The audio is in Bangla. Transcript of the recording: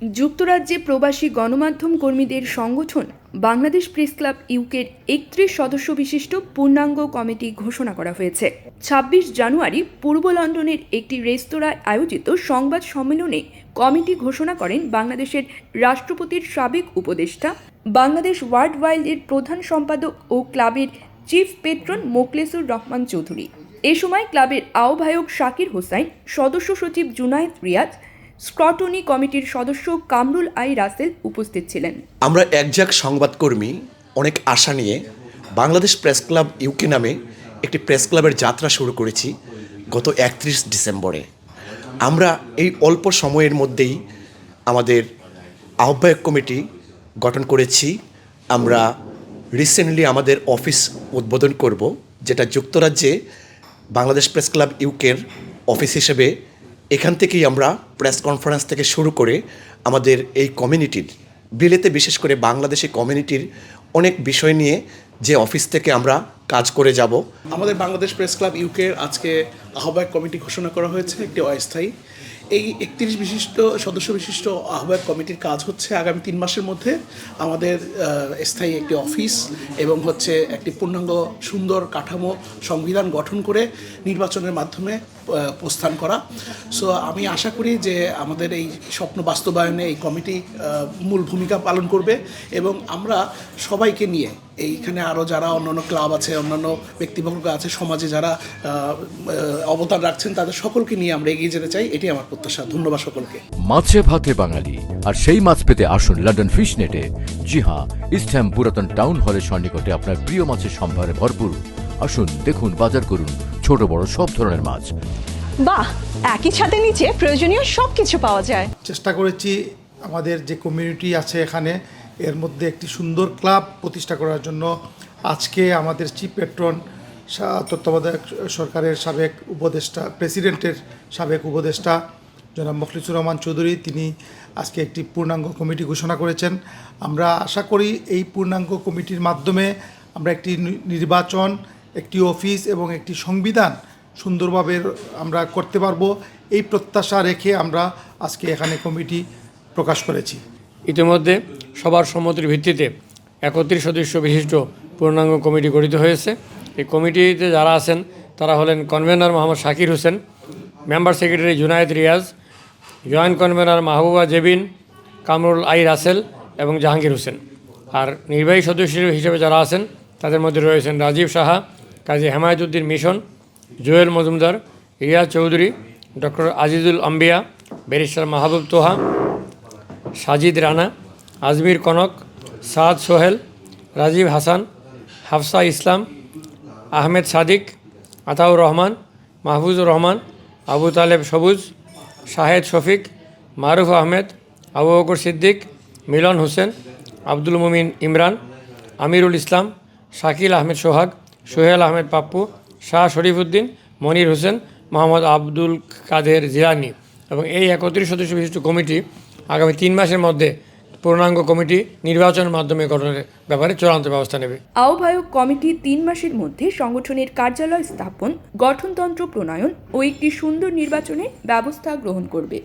যুক্তরাজ্যে প্রবাসী গণমাধ্যম কর্মীদের সংগঠন বাংলাদেশ প্রেস ক্লাব ইউকের একত্রিশ সদস্য বিশিষ্ট পূর্ণাঙ্গ কমিটি ঘোষণা করা হয়েছে। ছাব্বিশ জানুয়ারি পূর্ব লন্ডনের একটি রেস্তোরাঁয় আয়োজিত সংবাদ সম্মেলনে কমিটি ঘোষণা করেন বাংলাদেশের রাষ্ট্রপতির সাবেক উপদেষ্টা, বাংলাদেশ ওয়ার্ল্ড ওয়াইল্ডের প্রধান সম্পাদক ও ক্লাবের চিফ পেট্রন মোকলেসুর রহমান চৌধুরী। এ সময় ক্লাবের আহ্বায়ক শাকির হোসাইন, সদস্য সচিব জুনায়েদ রিয়াজ স্ক্রটনি কমিটির সদস্য কামরুল আই রাসেল উপস্থিত ছিলেন। আমরা একজাক সংবাদকর্মী অনেক আশা নিয়ে বাংলাদেশ প্রেস ক্লাব ইউকে নামে একটি প্রেস ক্লাবের যাত্রা শুরু করেছি গত একত্রিশ ডিসেম্বরে। আমরা এই অল্প সময়ের মধ্যেই আমাদের আহ্বায়ক কমিটি গঠন করেছি। আমরা রিসেন্টলি আমাদের অফিস উদ্বোধন করব, যেটা যুক্তরাজ্যে বাংলাদেশ প্রেস ক্লাব ইউকের অফিস হিসেবে এখান থেকেই আমরা প্রেস কনফারেন্স থেকে শুরু করে আমাদের এই কমিউনিটির বিলেতে বিশেষ করে বাংলাদেশি কমিউনিটির অনেক বিষয় নিয়ে যে অফিস থেকে আমরা কাজ করে যাব। আমাদের বাংলাদেশ প্রেস ক্লাব ইউকের আজকে আহ্বায়ক কমিটি ঘোষণা করা হয়েছে, একটি অস্থায়ী। এই একত্রিশ বিশিষ্ট, সদস্য বিশিষ্ট আহ্বায়ক কমিটির কাজ হচ্ছে আগামী তিন মাসের মধ্যে আমাদের স্থায়ী একটি অফিস এবং হচ্ছে একটি পূর্ণাঙ্গ সুন্দর কাঠামো সংবিধান গঠন করে নির্বাচনের মাধ্যমে প্রস্থান করা। সো আমি আশা করি যে আমাদের এই স্বপ্ন বাস্তবায়নে এই কমিটি মূল ভূমিকা পালন করবে এবং আমরা সবাইকে নিয়ে এইখানে আরও যারা অন্যান্য ক্লাব আছে অন্যান্য ব্যক্তিবর্গ আছে সমাজে যারা অবদান রাখছেন তাদের সকলকে নিয়ে আমরা এগিয়ে যেতে চাই এটি আমার প্রত্যাশা। ধন্যবাদ সকলকে। মাছে ভাতে বাঙালি আর সেই মাছ পেতে আসুন লন্ডন ফিশ নেটে জি হ্যাঁ ইস্টহ্যাম পুরাতন টাউন হলের সন্নিকটে আপনার প্রিয় মাছের সম্ভারে ভরপুর। আসুন দেখুন বাজার করুন ছোট বড় সব ধরনের মাছ। বাহ একই ছাদের নিচে প্রয়োজনীয় সব কিছু পাওয়া যায়। চেষ্টা করেছি আমাদের যে কমিউনিটি আছে এখানে এর মধ্যে একটি সুন্দর ক্লাব প্রতিষ্ঠা করার জন্য আজকে আমাদের চিফ পেট্রন তত্ত্বাবধায়ক সরকারের সাবেক উপদেষ্টা, প্রেসিডেন্টের সাবেক উপদেষ্টা জনাব মখলিসুর রহমান চৌধুরী, তিনি আজকে একটি পূর্ণাঙ্গ কমিটি ঘোষণা করেছেন। আমরা আশা করি এই পূর্ণাঙ্গ কমিটির মাধ্যমে আমরা একটি নির্বাচন, একটি অফিস এবং একটি সংবিধান সুন্দরভাবে আমরা করতে পারব। এই প্রত্যাশা রেখে আমরা আজকে এখানে কমিটি প্রকাশ করেছি। ইতিমধ্যে সবার সম্মতির ভিত্তিতে একত্রিশ সদস্য বিশিষ্ট পূর্ণাঙ্গ কমিটি গঠিত হয়েছে। এই কমিটিতে যারা আছেন, তারা হলেন convener Mohammad Shakir Hossain, member secretary Junaid Riaz, joint convener Mahbuba Jebin, Kamrul I Rasel এবং জাহাঙ্গীর হোসেন। আর নির্বাহী সদস্য হিসেবে যারা আছেন, তাদের মধ্যে রয়েছেন Rajib Saha, Kazi Hemayetuddin mission, Jewel Majumdar Riya Chowdhury, doctor Azizul Ambia, barrister Mahbub Toha Sajid Rana, Azmir Konok, Saad Sohel, Rajib Hasan, Hafsa Islam, Ahmed Sadiq, Ataur Rahman, Mahfuzur Rahman, Abu Taleb Sabuj, Shahed Shafiq, মারুফ আহমেদ, আবু বকর সিদ্দিক, মিলন হোসেন, আব্দুল মুমিন ইমরান, আমিরুল ইসলাম, শাকিল আহমেদ সোহাগ, সোহেল আহমেদ পাপ্পু, শাহ শরীফুদ্দিন মনির হোসেন, মোহাম্মদ আব্দুল কাদের জিলানি এবং এই একত্রিশ সদস্য বিশিষ্ট কমিটি আগামী তিন মাসের মধ্যে পূর্ণাঙ্গ কমিটি নির্বাচনের মাধ্যমে গঠনের ব্যাপারে চূড়ান্ত ব্যবস্থা নেবে। আহ্বায়ক কমিটি তিন মাসের মধ্যে সংগঠনের কার্যালয় স্থাপন, গঠনতন্ত্র প্রণয়ন ও একটি সুন্দর নির্বাচনের ব্যবস্থা গ্রহণ করবে।